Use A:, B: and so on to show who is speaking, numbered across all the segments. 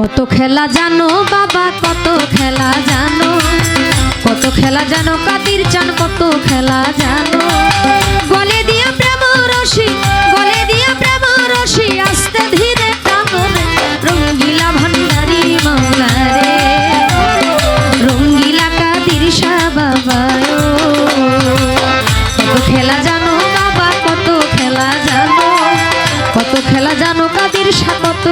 A: কত খেলা জানো বাবা, কত খেলা জানো? কত খেলা জানো কাদির চান, কত খেলা জানো? বলে দিও প্রেম রসি বলে দিও প্রেম রসি আস্তে ধীরে রঙ্গিলা ভান্ডারি মাওলারে। রঙ্গিলা কাদির শাহ বাবা কত খেলা জানো বাবা,
B: কত খেলা জানো? কত খেলা জানো কাতির শাহ কত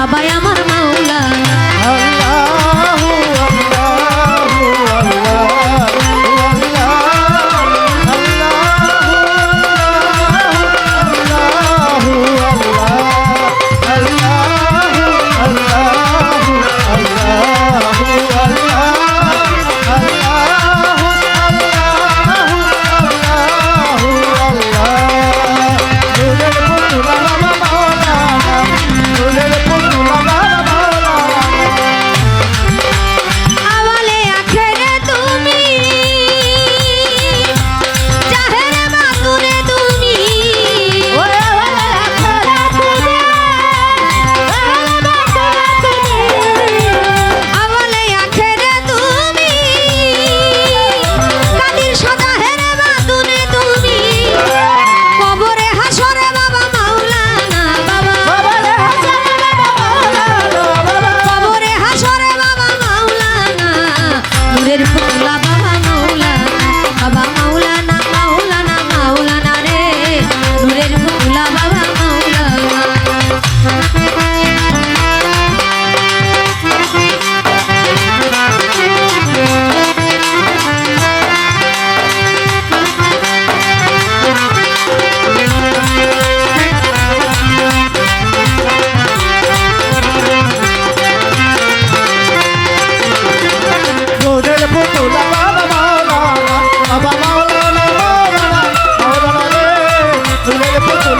B: বাবা আমার
A: people to